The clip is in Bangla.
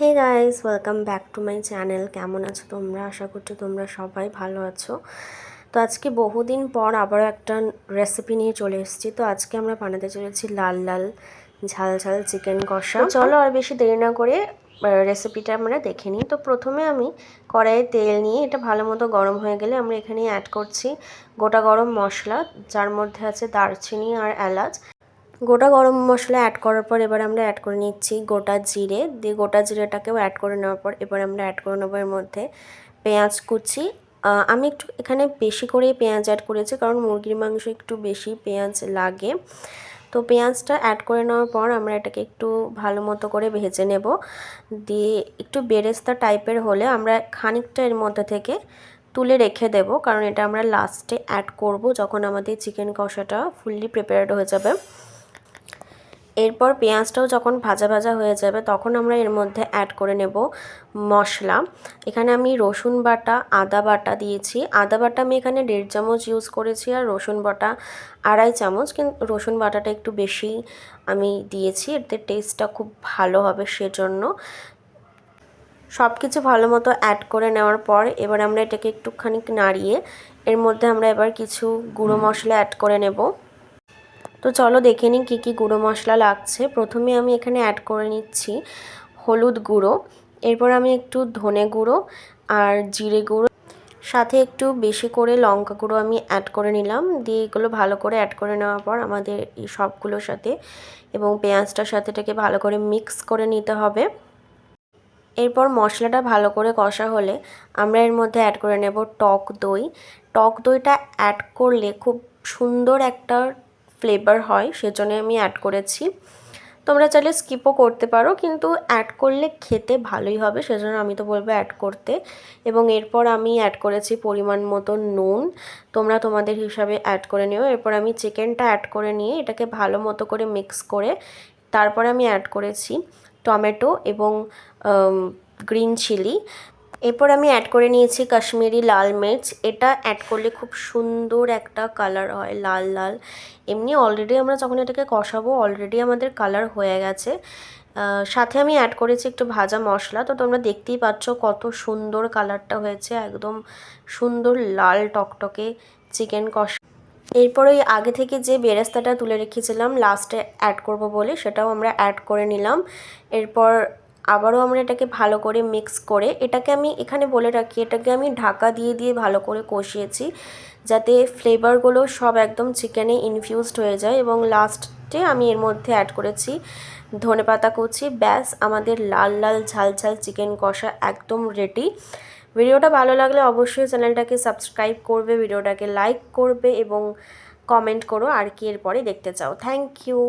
Hey guys welcome back to my channel কেমন আছো তোমরা? আশা করছি তোমরা সবাই ভালো আছো। তো আজকে বহুদিন পর আবারও একটা রেসিপি নিয়ে চলে এসেছি। তো আজকে আমরা বানাতে চলেছি লাল লাল, ঝাল ঝাল চিকেন কষা। চলো আর বেশি দেরি না করে রেসিপিটা আমরা দেখে নিই। তো প্রথমে আমি কড়াইয়ে তেল নিয়ে, এটা ভালো মতো গরম হয়ে গেলে আমরা এখানে অ্যাড করছি গোটা গরম মশলা। যার মধ্যে আছে দারচিনি আর এলাচ। গোটা গরম মশলা অ্যাড করার পর এবার আমরা অ্যাড করে নিচ্ছি গোটা জিরে। দিয়ে গোটা জিরেটাকেও অ্যাড করে নেওয়ার পর এবার আমরা অ্যাড করে নেব এর মধ্যে পেঁয়াজ কুচি। আমি একটু এখানে বেশি করে পেঁয়াজ অ্যাড করেছি কারণ মুরগির মাংস একটু বেশি পেঁয়াজ লাগে। তো পেঁয়াজটা অ্যাড করে নেওয়ার পর আমরা এটাকে একটু ভালো মতো করে ভেজে নেব। দিয়ে একটু বেরেস্তা টাইপের হলে আমরা খানিকটা এর মধ্যে থেকে তুলে রেখে দেব কারণ এটা আমরা লাস্টে অ্যাড করব যখন আমাদের চিকেন কষাটা ফুললি প্রিপেয়ার্ড হয়ে যাবে। এরপর পেঁয়াজটাও যখন ভাজা ভাজা হয়ে যাবে তখন আমরা এর মধ্যে অ্যাড করে নেব মশলা। এখানে আমি রসুন বাটা আদা বাটা দিয়েছি। আদা বাটা আমি এখানে দেড় চামচ ইউজ করেছি আর রসুন বাটা আড়াই চামচ। কিন্তু রসুন বাটাটা একটু বেশি আমি দিয়েছি এতে টেস্টটা খুব ভালো হবে সেজন্য। সব কিছু ভালো মতো অ্যাড করে নেওয়ার পর এবার আমরা এটাকে একটুখানি নাড়িয়ে এর মধ্যে আমরা এবার কিছু গুঁড়ো মশলা অ্যাড করে নেব। তো চলো দেখে নিই কী কী গুঁড়ো মশলা লাগছে। প্রথমে আমি এখানে অ্যাড করে নিচ্ছি হলুদ গুঁড়ো, এরপর আমি একটু ধনে গুঁড়ো আর জিরে গুঁড়ো। সাথে একটু বেশি করে লঙ্কা গুঁড়ো আমি অ্যাড করে নিলাম। দিয়ে এগুলো ভালো করে অ্যাড করে নেওয়ার পর আমাদের এই সবগুলোর সাথে এবং পেঁয়াজটার সাথে এটাকে ভালো করে মিক্স করে নিতে হবে। এরপর মশলাটা ভালো করে কষা হলে আমরা এর মধ্যে অ্যাড করে নেব টক দই। টক দইটা অ্যাড করলে খুব সুন্দর একটা ফ্লেভার হয়, সেজন্য আমি অ্যাড করেছি। তোমরা চাইলে স্কিপও করতে পারো, কিন্তু অ্যাড করলে খেতে ভালোই হবে, সেজন্য আমি তো বলব অ্যাড করতে। এবং এরপর আমি অ্যাড করেছি পরিমাণ মতো নুন। তোমরা তোমাদের হিসাবে অ্যাড করে নিও। এরপর আমি চিকেনটা অ্যাড করে নিয়ে এটাকে ভালো মতো করে মিক্স করে, তারপরে আমি অ্যাড করেছি টমেটো এবং গ্রিন চিলি এরপর আমি অ্যাড করে নিয়েছি কাশ্মীরি লাল মির্চ। এটা অ্যাড করলে খুব সুন্দর একটা কালার হয়, লাল লাল। এমনি অলরেডি আমরা যখন এটাকে কষাবো অলরেডি আমাদের কালার হয়ে গেছে। সাথে আমি অ্যাড করেছি একটু ভাজা মশলা। তো তোমরা দেখতেই পাচ্ছ কত সুন্দর কালারটা হয়েছে, একদম সুন্দর লাল টকটকে চিকেন কষা। এরপর ওই আগে থেকে যে বেরেস্তাটা তুলে রেখেছিলাম লাস্টে অ্যাড করব বলে সেটাও আমরা অ্যাড করে নিলাম। এরপর আবারও আমরা এটাকে ভালো করে মিক্স করে এটাকে আমি এখানে বলে রাখি, এটাকে আমি ঢাকা দিয়ে দিয়ে ভালো করে কষিয়েছি যাতে ফ্লেভারগুলো সব একদম চিকেনে ইনফিউজড হয়ে যায় এবং লাস্টে আমি এর মধ্যে অ্যাড করেছি ধনে পাতা কুচি। ব্যাস, আমাদের লাল লাল, ঝাল ঝাল চিকেন কষা একদম রেডি ভিডিওটা ভালো লাগলে অবশ্যই চ্যানেলটাকে সাবস্ক্রাইব করবে, ভিডিওটাকে লাইক করবে এবং কমেন্ট করো আর কি এরপরে দেখতে চাও। Thank you